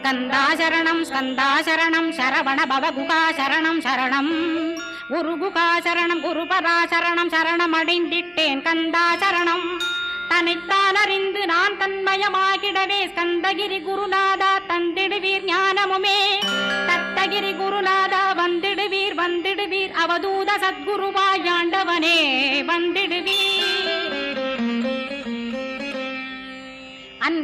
ஸ்கந்தாசரணம் ஸ்கந்தாசரணம் சரவண பவகுகா சரணம். குரு குகாசரணம் குரு குருபராசரணம் சரணம் அடைந்திட்டேன் கந்தா சரணம் தன்னைத்தான் அறிந்து நான் தன்மயமாகிடவே ஸ்கந்தகிரி குருநாதா தந்திடுவீர் ஞானமுமே. தத்தகிரி குருநாதா வந்திடுவீர் வந்திடுவீர். அவதூத சத்குருவாயாண்டவனே வந்திடுவீர்.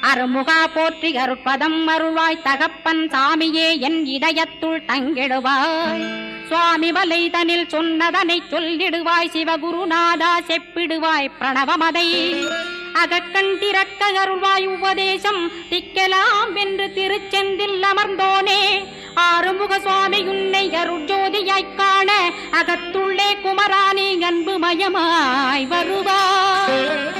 அருமுகா போற்றி அருட்பதம் அருள்வாய் தகப்பன் சாமியே என் இதயத்துள் தங்கிடுவாய். சுவாமி வலைதனில் சொன்னதனை சொல்லிடுவாய் சிவகுருநாதா செப்பிடுவாய் பிரணவமதை. அகக்கண் திறக்க அருள்வாய் உபதேசம் திக்கலாம் என்று திருச்செந்தில் அமர்ந்தோனே. ஆறுமுக சுவாமி உன்னை அருட்ஜோதியாய்க் காண அகத்துள்ளே குமராணி அன்பு மயமாய் வருவாய்.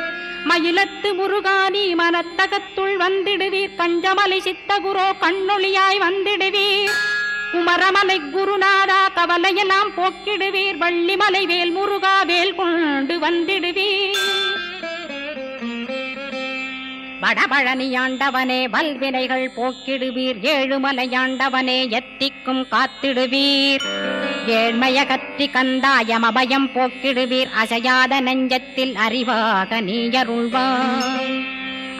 மயிலத்து முருகானி மனத்தகத்துள் வந்திடுவீர். கஞ்சமலை சித்தகுரோ கண்ணொளியாய் வந்திடுவீர். குமரமலை குருநாதா கவலையெல்லாம் போக்கிடுவீர். வள்ளிமலை வேல் முருகா வேல் கொண்டு வந்திடுவீர். வடபழனியாண்டவனே வல்வினைகள் போக்கிடுவீர். ஏழுமலையாண்டவனே எத்திக்கும் காத்திடுவீர். ஏழ்மைய கத்தி கந்தாயம் அபயம் போக்கிடுவீர் அசையாத நெஞ்சத்தில் அறிவாக நீயருள்வாய்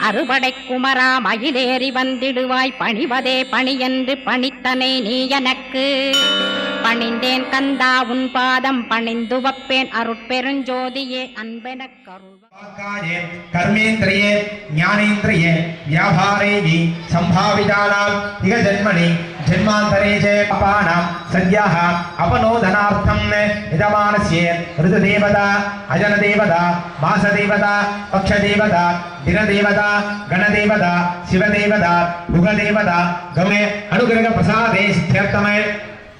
அறுபடை குமரா மயிலேறி வந்திடுவாய் பணிவதே பணி என்று பணித்தனை நீ எனக்கு பணிந்தேன் கந்தா உன் பாதம் பணிந்துவப்பேன். அருட்பெருஞ்சோதியே அன்பெனக் கருள்வாக்காயே கர்மேந்திரியே ஞானேந்திரியே வியாபாரேகி சம்பாவிதானாம் இக ஜென்மணி ஜென்மாந்தரே ஜே பாபானாம் சத்யாக அபனோதனார்த்தம் விதமானசியே ரிது தேவதா அஜன தேவதா மாச தேவதா பக்ஷ தேவதா தினதேவதா கணதேவதா சிவதேவதா யுகதேவதா கமே அனுகிரக பிரசாதே சித்தியர்த்தமே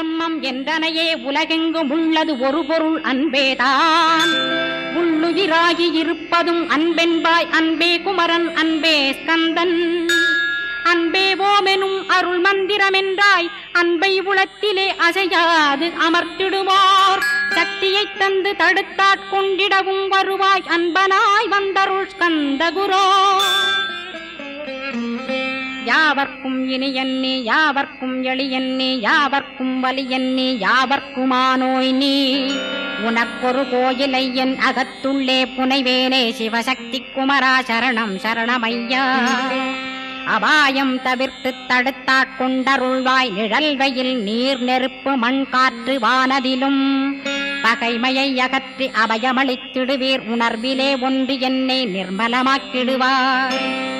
பரபிரம்மம் என்றனையே உலகெங்கும் உள்ளது ஒரு பொருள் அன்பேதான். உள்ளுயிராகி இருப்பதும் அன்பென்பாய் அன்பே குமரன் அன்பே ஸ்கந்தன். அன்பே ஓமெனும் அருள் மந்திரமென்றாய் அன்பை உளத்திலே அசையாது அமர்த்திடுவார். சக்தியை தந்து தடுத்தாட்கொண்டிடவும் வருவாய் அன்பனாய் வந்தருள் ஸ்கந்த குரோ யாவர்க்கும் இனியன்னே யாவர்க்கும் எளியன்னே யாவர்க்கும் வலியன்னே யாவர்க்குமானோய் நீ. உனக்கொரு கோயிலை என் அகத்துள்ளே புனைவேனே சிவசக்தி குமரா சரணம் சரணமையா. அபாயம் தவிர்த்து தடுத்தாட் கொண்டருள்வாய் நீர் நெருப்பு மண் காற்று வானதிலும். பகைமையை அகற்றி அபயமளித்திடுவீர் உணர்விலே ஒன்று என்னை நிர்மலமாக்கிடுவார்.